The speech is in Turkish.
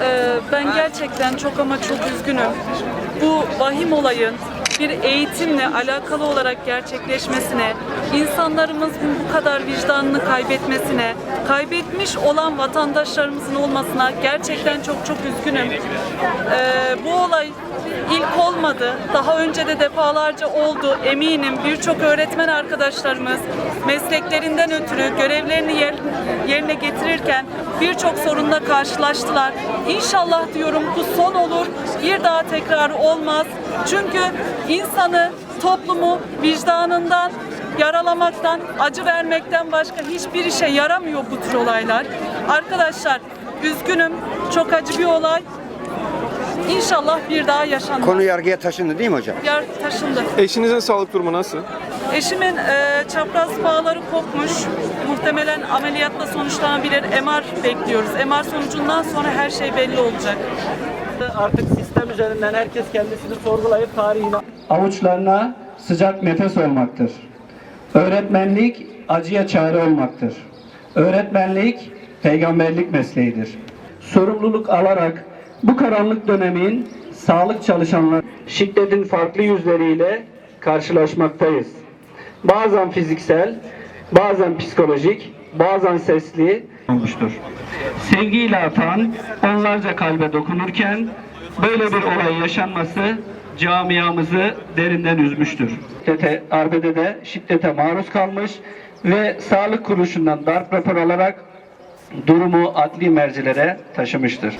Ee, ben gerçekten çok ama çok üzgünüm. Bu vahim olayın bir eğitimle alakalı olarak gerçekleşmesine, insanlarımızın bu kadar vicdanını kaybetmesine, kaybetmiş olan vatandaşlarımızın olmasına gerçekten çok çok üzgünüm. Ee, bu olay ilk olmadı. Daha önce de defalarca oldu. Eminim birçok öğretmen arkadaşlarımız mesleklerinden ötürü görevlerini yer- yerine getirirken birçok sorunla karşılaştılar. İnşallah diyorum bu son olur. Bir daha tekrar olmaz. Çünkü insanı, toplumu vicdanından yaralamaktan, acı vermekten başka hiçbir işe yaramıyor bu tür olaylar. Arkadaşlar üzgünüm. Çok acı bir olay. İnşallah bir daha yaşanmaz. Konu yargıya taşındı değil mi hocam? Yer taşındı. Eşinizin sağlık durumu nasıl? Eşimin e, çapraz bağları kopmuş. Muhtemelen ameliyatla sonuçlanabilir. MR bekliyoruz. MR sonucundan sonra her şey belli olacak. Artık sistem üzerinden herkes kendisini sorgulayıp tarihini avuçlarına sıcak nefes olmaktır. Öğretmenlik acıya çare olmaktır. Öğretmenlik peygamberlik mesleğidir. Sorumluluk alarak bu karanlık dönemin sağlık çalışanları şiddetin farklı yüzleriyle karşılaşmaktayız. Bazen fiziksel, bazen psikolojik, bazen sesli olmuştur. Sevgiyle atan onlarca kalbe dokunurken böyle bir olay yaşanması camiamızı derinden üzmüştür. Şiddete, arbedede şiddete maruz kalmış ve sağlık kuruluşundan darp rapor alarak durumu adli mercilere taşımıştır.